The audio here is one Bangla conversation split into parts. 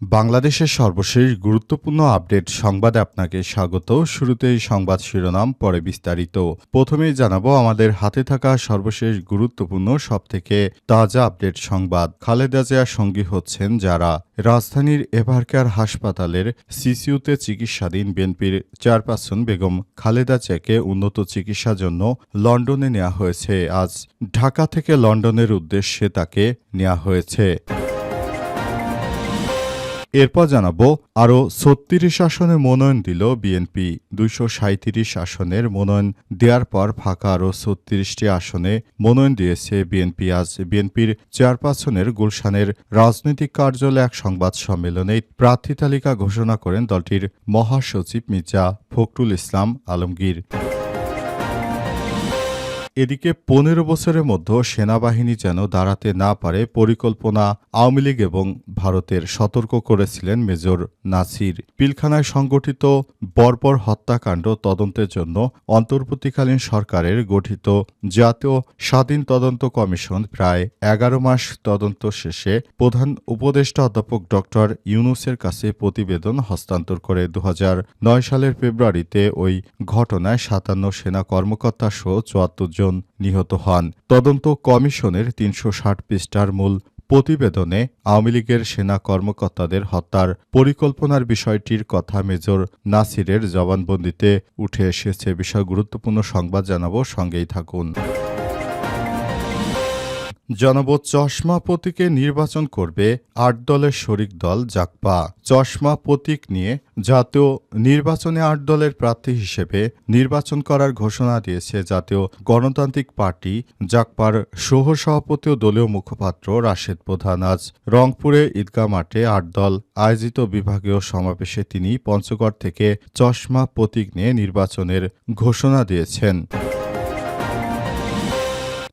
বাংলাদেশের সর্বশেষ গুরুত্বপূর্ণ আপডেট সংবাদে আপনাকে স্বাগত। শুরুতেই সংবাদ শিরোনাম, পরে বিস্তারিত। প্রথমেই জানাব, আমাদের হাতে থাকা সর্বশেষ গুরুত্বপূর্ণ, সবথেকে তাজা আপডেট সংবাদ। খালেদা জিয়ার সঙ্গী হচ্ছেন যারা? রাজধানীর এভারকেয়ার হাসপাতালের সিসিউতে চিকিৎসাধীন বিএনপির চেয়ারপারসন বেগম খালেদা জিয়াকে উন্নত চিকিৎসার জন্য লন্ডনে নেওয়া হয়েছে। আজ ঢাকা থেকে লন্ডনের উদ্দেশ্যে তাকে নেওয়া হয়েছে। এরপর জানাব, আরও ছত্রিশ আসনে মনোনয়ন দিল বিএনপি। দুইশো সাঁত্রিশ আসনের মনোনয়ন দেওয়ার পর ফাঁকা আরও ছত্রিশটি আসনে মনোনয়ন দিয়েছে বিএনপি। আজ বিএনপির চেয়ারপারসনের গুলশানের রাজনৈতিক কার্যালয়ে এক সংবাদ সম্মেলনে প্রার্থী তালিকা ঘোষণা করেন দলটির মহাসচিব মির্জা ফখরুল ইসলাম আলমগীর। এদিকে পনেরো বছরের মধ্যে সেনাবাহিনী যেন দাঁড়াতে না পারে পরিকল্পনা আওয়ামী লীগ এবং ভারতের সতর্ক করেছিলেন মেজর নাসির। পিলখানায় সংগঠিত বর্বর হত্যাকাণ্ড তদন্তের জন্য অন্তর্বর্তীকালীন সরকারের গঠিত জাতীয় স্বাধীন তদন্ত কমিশন প্রায় এগারো মাস তদন্ত শেষে প্রধান উপদেষ্টা অধ্যাপক ড ইউনুসের কাছে প্রতিবেদন হস্তান্তর করে। দু হাজার নয় সালের ফেব্রুয়ারিতে ওই ঘটনায় সাতান্ন সেনা কর্মকর্তা সহ চুয়াত্তর জন নিহত হন। তদন্ত কমিশনের তিনশো ষাট পৃষ্ঠার মূল প্রতিবেদনে আওয়ামী লীগের সেনা কর্মকর্তাদের হত্যার পরিকল্পনার বিষয়টির কথা মেজর নাসিরের জবানবন্দিতে উঠে এসেছে। বিষয় গুরুত্বপূর্ণ সংবাদ জানাব, সঙ্গেই থাকুন। জানাব চশমা প্রতীকে নির্বাচন করবে আট দলের শরিক দল জাকপা। চশমা প্রতীক নিয়ে জাতীয় নির্বাচনে আট দলের প্রার্থী হিসেবে নির্বাচন করার ঘোষণা দিয়েছে জাতীয় গণতান্ত্রিক পার্টি। জাকপার সহ সভাপতি ও দলীয় মুখপাত্র রাশেদ প্রধান আজ রংপুরে ঈদগাহ মাঠে আট দল আয়োজিত বিভাগীয় সমাবেশে তিনি পঞ্চগড় থেকে চশমা প্রতীক নিয়ে নির্বাচনের ঘোষণা দিয়েছেন।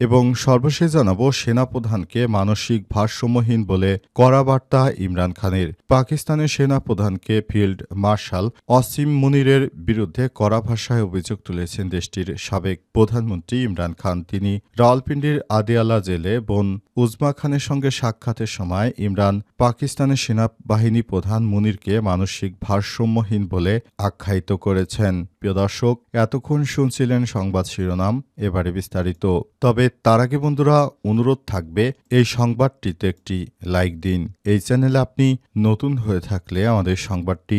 এবং সর্বশেষ জানাব সেনাপ্রধানকে মানসিক ভারসাম্যহীন বলে কড়া বার্তা ইমরান খানের। পাকিস্তানের সেনাপ্রধানকে ফিল্ড মার্শাল অসীম মুনিরের বিরুদ্ধে কড়া ভাষায় অভিযোগ তুলেছেন দেশটির সাবেক প্রধানমন্ত্রী ইমরান খান। তিনি রাওয়ালপিন্ডির আদিয়ালা জেলে বোন উজমা খানের সঙ্গে সাক্ষাতের সময় ইমরান পাকিস্তানের সেনাবাহিনী প্রধান মুনিরকে মানসিক ভারসাম্যহীন বলে আখ্যায়িত করেছেন। প্রিয় দর্শক, এতক্ষণ শুনছিলেন সংবাদ শিরোনাম, এবারে বিস্তারিত। তবে তার আগে বন্ধুরা, অনুরোধ থাকবে, এই সংবাদটিতে একটি লাইক দিন। এই চ্যানেলে আপনি নতুন হয়ে থাকলে আমাদের সংবাদটি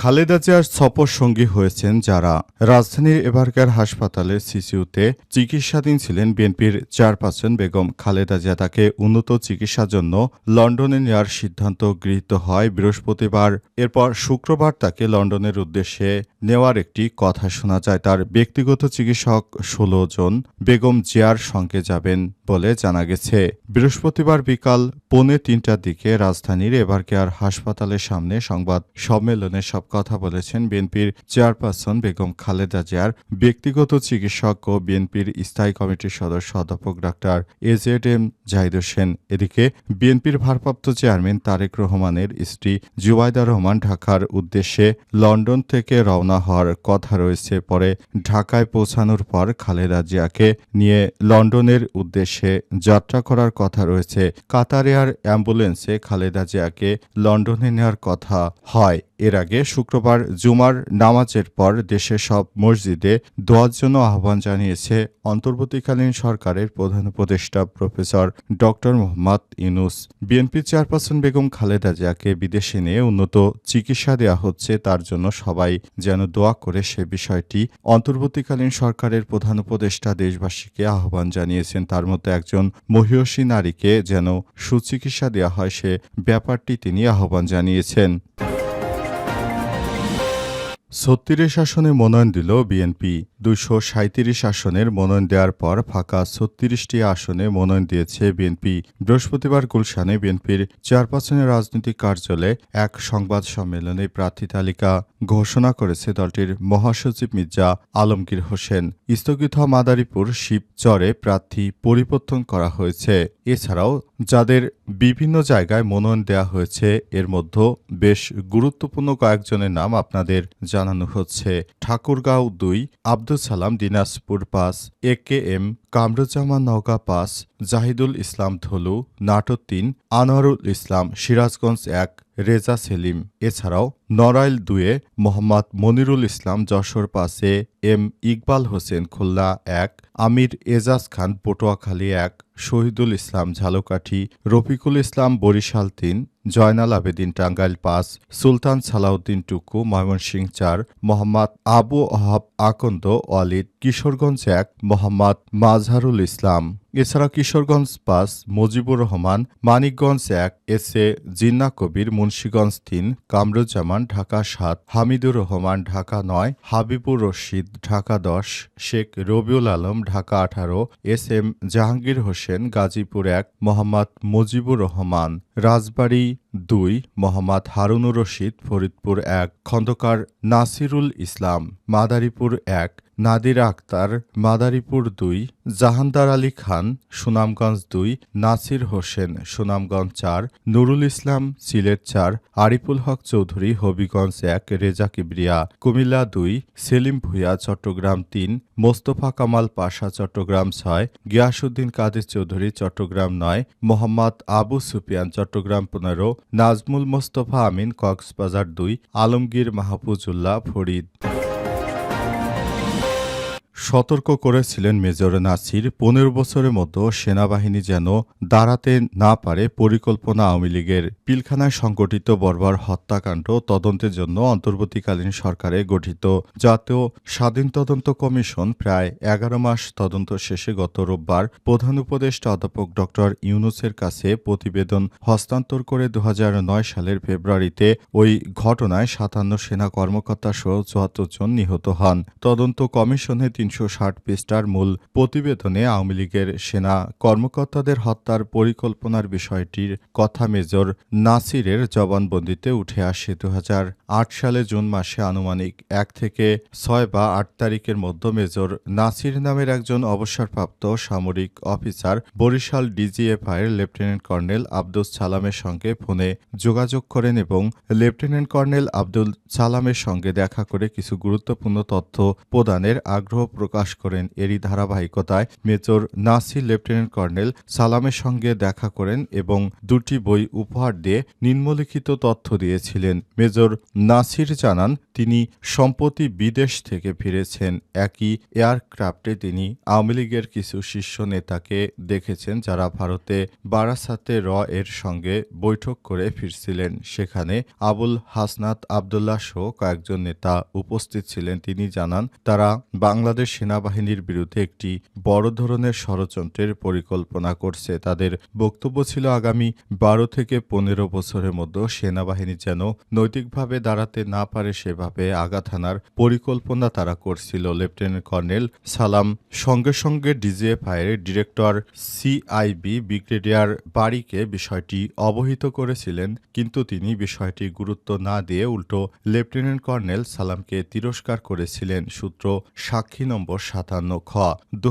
খালেদা জিয়ার সফর সঙ্গী হয়েছেন যারা। রাজধানীর এবারকার হাসপাতালের সিসিউতে চিকিৎসাধীন ছিলেন বিএনপির চেয়ারপারসন বেগম খালেদা জিয়া। তাকে উন্নত চিকিৎসার জন্য লন্ডনে নেওয়ার সিদ্ধান্ত গৃহীত হয় বৃহস্পতিবার। এরপর শুক্রবার তাকে লন্ডনের উদ্দেশ্যে নেওয়ার একটি কথা শোনা যায়। তার ব্যক্তিগত চিকিৎসক ষোলো জন বেগম জিয়ার সঙ্গে যাবেন। বলে জানা গেছে। বৃহস্পতিবার বিকাল পৌনে তিনটার দিকে রাজধানীর এবারকেয়ার হাসপাতালের সামনে সংবাদ সম্মেলনে সব কথা বলেছেন বিএনপির চেয়ারপারসন বেগম খালেদা জিয়ার ব্যক্তিগত চিকিৎসক ও বিএনপির স্থায়ী কমিটির সদস্য অধ্যাপক doctor A Z M Zahid Hossain. এদিকে বিএনপির ভারপ্রাপ্ত চেয়ারম্যান তারেক রহমানের স্ত্রী জুবাইদা রহমান ঢাকার উদ্দেশ্যে লন্ডন থেকে রওনা হওয়ার কথা রয়েছে। পরে ঢাকায় পৌঁছানোর পর খালেদা জিয়াকে নিয়ে লন্ডনের উদ্দেশ্যে যাত্রা করার কথা রয়েছে। কাতার এয়ার অ্যাম্বুলেন্সে খালেদা জিয়াকে লন্ডনে নেওয়ার কথা হয়। এর আগে শুক্রবার জুমার নামাজের পর দেশের সব মসজিদে দোয়ার জন্য আহ্বান জানিয়েছে অন্তর্বর্তীকালীন সরকারের প্রধান উপদেষ্টা professor doctor Mohammad Yunus. BNP chairperson Begum Khaleda জিয়াকে বিদেশে নিয়ে উন্নত চিকিৎসা দেওয়া হচ্ছে, তার জন্য সবাই যেন দোয়া করে সে বিষয়টি অন্তর্বর্তীকালীন সরকারের প্রধান উপদেষ্টা দেশবাসীকে আহ্বান জানিয়েছেন। তার মধ্যে একজন মহিষী নারীকে যেন সুচিকিৎসা দেওয়া হয় সে ব্যাপারটি তিনি আহ্বান জানিয়েছেন। ছত্রিশ আসনে মনোনয়ন দিল বিএনপি। দুইশো সাঁত্রিশ আসনের মনোনয়ন দেওয়ার পর ফাঁকা ছত্রিশটি আসনে মনোনয়ন দিয়েছে বিএনপি। বৃহস্পতিবার গুলশানে বিএনপির চেয়ারপারসনের রাজনৈতিক কার্যালয়ে এক সংবাদ সম্মেলনে প্রার্থী তালিকা ঘোষণা করেছে দলটির মহাসচিব মির্জা আলমগীর হোসেন। স্থগিত মাদারীপুর শিবচরে প্রার্থী পরিবর্তন করা হয়েছে। এছাড়াও যাদের বিভিন্ন জায়গায় মনোনয়ন দেওয়া হয়েছে, এর মধ্যে বেশ গুরুত্বপূর্ণ কয়েকজনের নাম আপনাদের জানানো হচ্ছে। ঠাকুরগাঁও দুই Abdul Salam Dinajpur pass A K M Kamruzzaman Naogaon pass Zahidul Islam Dhalu নাটক তিন, আনোয়ারুল ইসলাম, সিরাজগঞ্জ এক, রেজা সেলিম। এছাড়াও নড়াইল দুয়ে মোহাম্মদ মনিরুল ইসলাম যশোর পাশে এম ইকবাল হোসেন খুলনা এক, আমির এজাজ খান পটুয়াখালী এক, শহীদুল ইসলাম ঝালকাঠি, রফিকুল ইসলাম বরিশাল তিন, জয়নাল আবেদিন টাঙ্গাইল পাঁচ, সুলতান সালাউদ্দিন টুকু ময়মনসিংহ চার, মোহাম্মদ আবু আহাব আকন্দ ওয়ালিদ কিশোরগঞ্জ এক, মোহাম্মদ মাজহারুল ইসলাম এছাড়া কিশোরগঞ্জ পাঁচ মুজিবুর রহমান, মানিকগঞ্জ এক, এস এ জিন্না কবির, মুন্সীগঞ্জ তিন, কামরুজ্জামান ঢাকা সাত, হামিদুর রহমান ঢাকা নয়, হাবিবুর রশিদ ঢাকা দশ, শেখ রবিউল আলম ঢাকা আঠারো, এস এম জাহাঙ্গীর হোসেন গাজীপুর এক, মোহাম্মদ মুজিবুর রহমান রাজবাড়ী দুই, মোহাম্মদ হারুনুর রশিদ ফরিদপুর এক, খন্দকার নাসিরুল ইসলাম মাদারীপুর এক, নাদিরা আক্তার মাদারীপুর দুই, জাহানদার আলী খান সুনামগঞ্জ দুই, নাসির হোসেন সুনামগঞ্জ চার, নুরুল ইসলাম সিলেট চার, আরিফুল হক চৌধুরী হবিগঞ্জ এক, রেজা কিবরিয়া কুমিল্লা দুই, সেলিম ভুইয়া চট্টগ্রাম তিন, মোস্তফা কামাল পাশা চট্টগ্রাম ছয় গিয়াসুদ্দিন কাদের চৌধুরী চট্টগ্রাম নয়, মোহাম্মদ আবু সুফিয়ান চট্টগ্রাম পনেরো, নাজমুল মোস্তফা আমিন কক্সবাজার দুই, আলমগীর মাহফুজুল্লাহ ফরিদ। সতর্ক করেছিলেন মেজর নাসির, পনেরো বছরের মতো সেনাবাহিনী যেন দাঁড়াতে না পারে পরিকল্পনা আওয়ামী লীগের। পিলখানায় সংগঠিত বর্বর হত্যাকাণ্ড তদন্তের জন্য অন্তর্বর্তীকালীন সরকারে গঠিত। জাতীয় স্বাধীন তদন্ত কমিশন প্রায় এগারো মাস তদন্ত শেষে গত রোববার প্রধান উপদেষ্টা অধ্যাপক ড ইউনুসের কাছে প্রতিবেদন হস্তান্তর করে দু হাজার নয় সালের ফেব্রুয়ারিতে ওই ঘটনায় সাতান্ন সেনা কর্মকর্তা সহ চুয়াত্তর জন নিহত হন। তদন্ত কমিশনে তিনশো ষাট পৃষ্ঠার মূল প্রতিবেদনে আওয়ামী লীগের সেনা কর্মকর্তাদের হত্যার পরিকল্পনার বিষয়টির কথা মেজর নাসিরের জবানবন্দিতে উঠে আসে দু সালে জুন মাসে আনুমানিক এক থেকে ছয় বা আট তারিখের মধ্যে মেজর নাসির নামের একজন অবসরপ্রাপ্ত সামরিক অফিসার বরিশাল ডিজিএফআইয়ের লেফটেন্যান্ট কর্নেল আব্দুল সালামের সঙ্গে ফোনে যোগাযোগ করেন এবং লেফটেন্যান্ট কর্নেল আব্দুল সালামের সঙ্গে দেখা করে কিছু গুরুত্বপূর্ণ তথ্য প্রদানের আগ্রহ প্রকাশ করেন এরই ধারাবাহিকতায় মেজর নাসির লেফটেন্যান্ট কর্নেল সালামের সঙ্গে দেখা করেন এবং দুটি বই উপহার দিয়ে নিম্নলিখিত তথ্য দিয়েছিলেন। মেজর নাসির জানান, তিনি সম্প্রতি বিদেশ থেকে ফিরেছেন। একই এয়ারক্রাফটে তিনি আওয়ামী লীগের কিছু শীর্ষ নেতাকে দেখেছেন যারা ভারতে বারাসাতে র এর সঙ্গে বৈঠক করে ফিরছিলেন। সেখানে আবুল হাসনাত আবদুল্লাহ সহ কয়েকজন নেতা উপস্থিত ছিলেন। তিনি জানান, তারা বাংলাদেশ সেনাবাহিনীর বিরুদ্ধে একটি বড় ধরনের ষড়যন্ত্রের পরিকল্পনা করছে। তাদের বক্তব্য ছিল আগামী বারো থেকে পনেরো বছরের মধ্যে সেনাবাহিনী যেন নৈতিকভাবে দাঁড়াতে না পারে সেভাবে আঘাত হানার পরিকল্পনা তারা করছিল। লেফটেন্যান্ট কর্নেল সালাম সঙ্গে সঙ্গে ডিজিএফআইয়ের ডিরেক্টর সিআইবি ব্রিগেডিয়ার বাড়িকে বিষয়টি অবহিত করেছিলেন, কিন্তু তিনি বিষয়টি গুরুত্ব না দিয়ে উল্টো লেফটেন্যান্ট কর্নেল সালামকে তিরস্কার করেছিলেন। সূত্র সাক্ষী নম্বর সাতান্ন খ। দু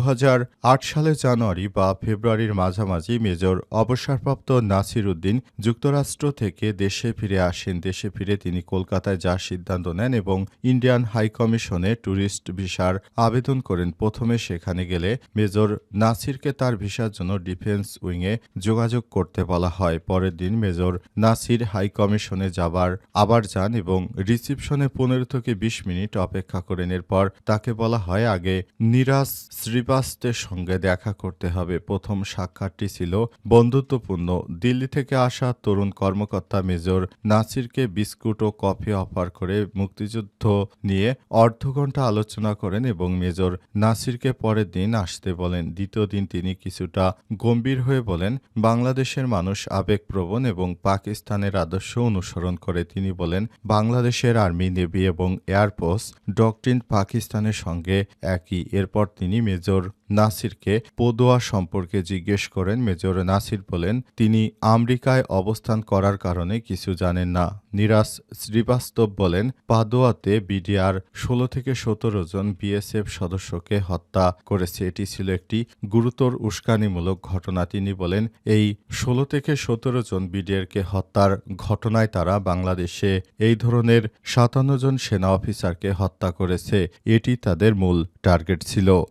সালের জানুয়ারি বা ফেব্রুয়ারির মাঝামাঝি মেজর অবসরপ্রাপ্ত নাসির উদ্দিন যুক্তরাষ্ট্র থেকে দেশে ফিরে আসেন। দেশে ফিরে তিনি কলকাতায় যাওয়ার সিদ্ধান্ত নেন এবং ইন্ডিয়ান হাইকমিশনে ট্যুরিস্ট ভিসার আবেদন করেন। প্রথমে সেখানে গেলে মেজর নাসিরকে তার ভিসার জন্য ডিফেন্স উইংয়ে যোগাযোগ করতে বলা হয়। পরের দিন মেজর নাসির হাইকমিশনে যাবার আবার যান এবং রিসিপশনে পনেরো থেকে বিশ মিনিট অপেক্ষা করেন। এরপর তাকে বলা হয় আগে নিরাজ শ্রীবাস্তের সঙ্গে দেখা করতে হবে। প্রথম সাক্ষাৎটি ছিল বন্ধুত্বপূর্ণ। দিল্লি থেকে আসা তরুণ কর্মকর্তা মেজর নাসিরকে বিস্কুট ও কফি অফার করে মুক্তিযুদ্ধ নিয়ে অর্ধ ঘণ্টা আলোচনা করেন এবং মেজর নাসিরকে পরের দিন আসতে বলেন। দ্বিতীয় দিন তিনি কিছুটা গম্ভীর হয়ে বলেন, বাংলাদেশের মানুষ আবেগপ্রবণ এবং পাকিস্তানের আদর্শ অনুসরণ করে। তিনি বলেন, বাংলাদেশের আর্মি, নেভি এবং এয়ারফোর্স ডকট্রিন পাকিস্তানের সঙ্গে একই। এরপর তিনি মেজর নাসিরকে পদোয়া সম্পর্কে জিজ্ঞেস করেন। মেজর নাসির বলেন, তিনি আমেরিকায় অবস্থান করার কারণে কিছু জানেন না। নিরাজ শ্রীবাস্তব বলেন, পাদোয়াতে বিডিআর ষোলো থেকে সতেরো জন বিএসএফ সদস্যকে হত্যা করেছে। এটি ছিল একটি গুরুতর উস্কানিমূলক ঘটনা। তিনি বলেন, এই ষোলো থেকে সতেরো জন বিডিআরকে হত্যার ঘটনায় তারা বাংলাদেশে এই ধরনের সাতান্ন জন সেনা অফিসারকে হত্যা করেছে। এটি তাদের মূল টার্গেট ছিল।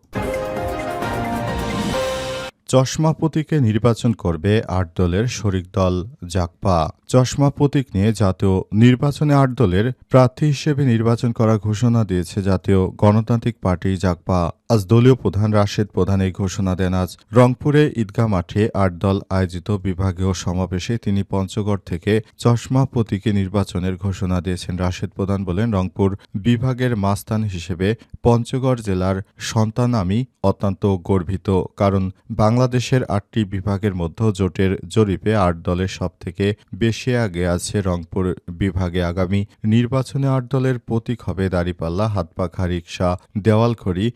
চশমা প্রতীকে নির্বাচন করবে আট দলের শরিক দল জাকপা। চশমা প্রতীক নিয়ে জাতীয় নির্বাচনে আট দলের প্রার্থী হিসেবে নির্বাচন করা ঘোষণা দিয়েছে জাতীয় গণতান্ত্রিক পার্টি জাকপা। আজ দলীয় প্রধান রাশেদ প্রধান এই ঘোষণা দেন। আজ রংপুরে ঈদগাহ মাঠে আট দল আয়োজিত বিভাগীয় সমাবেশে তিনি পঞ্চগড় থেকে চশমা প্রতীকে নির্বাচনের ঘোষণা দিয়েছেন। রাশেদ প্রধান বলেন, রংপুর বিভাগের মাস্তান হিসেবে পঞ্চগড় জেলার সন্তান আমি অত্যন্ত গর্বিত, কারণ বাংলাদেশের আটটি বিভাগের মধ্যে জোটের জরিপে আট দলের সব থেকে বেশি আগে আছে রংপুর বিভাগে। আগামী নির্বাচনে আট দলের প্রতীক হবে দাঁড়িপাল্লা, হাতপাখা রিক্সা দেওয়ালখড়ি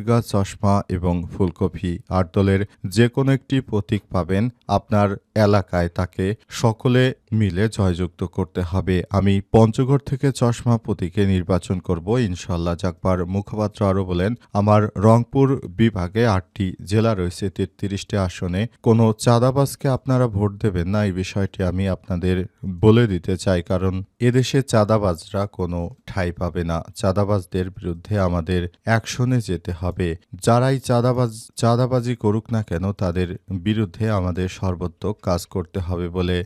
বটগাছ চশমা এবং ফুলকপি আট দলের যে কোনো একটি প্রতীক পাবেন আপনার এলাকায়। তাকে সকলে মিলে জয়যুক্ত করতে হবে। আমি পঞ্চগড় থেকে চশমা প্রতীকে নির্বাচন করব ইনশাল্লাহ জাকবার মুখপাত্র আরও বলেন, আমার রংপুর বিভাগে আটটি জেলা রয়েছে, তেত্রিশটি আসনে। কোনো চাঁদাবাজকে আপনারা ভোট দেবেন না, এই বিষয়টি আমি আপনাদের বলে দিতে চাই, কারণ এদেশে চাঁদাবাজরা কোনো ঠাঁই পাবে না। চাঁদাবাজদের বিরুদ্ধে আমাদের অ্যাকশনে যেতে হবে। যারাই চাঁদাবাজ, চাঁদাবাজি করুক না কেন, তাদের বিরুদ্ধে আমাদের সর্বোত্তক কাজ করতে হবে বলে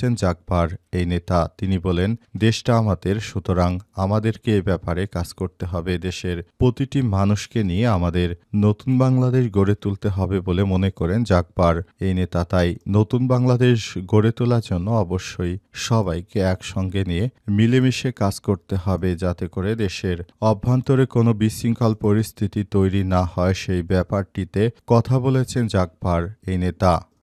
জানিয়েছেন জাকবার এই নেতা। তিনি বলেন, দেশটা আমাদের, সুতরাং আমাদেরকে এ ব্যাপারে কাজ করতে হবে। দেশের প্রতিটি মানুষকে নিয়ে আমাদের নতুন বাংলাদেশ গড়ে তুলতে হবে বলে মনে করেন জাকবার এই নেতা তাই নতুন বাংলাদেশ গড়ে তোলার জন্য অবশ্যই সবাইকে একসঙ্গে নিয়ে মিলেমিশে কাজ করতে হবে যাতে করে দেশের অভ্যন্তরে কোনো বিশৃঙ্খল পরিস্থিতি তৈরি না হয়। সেই ব্যাপারটিতে কথা বলেছেন জাকবার এই নেতা।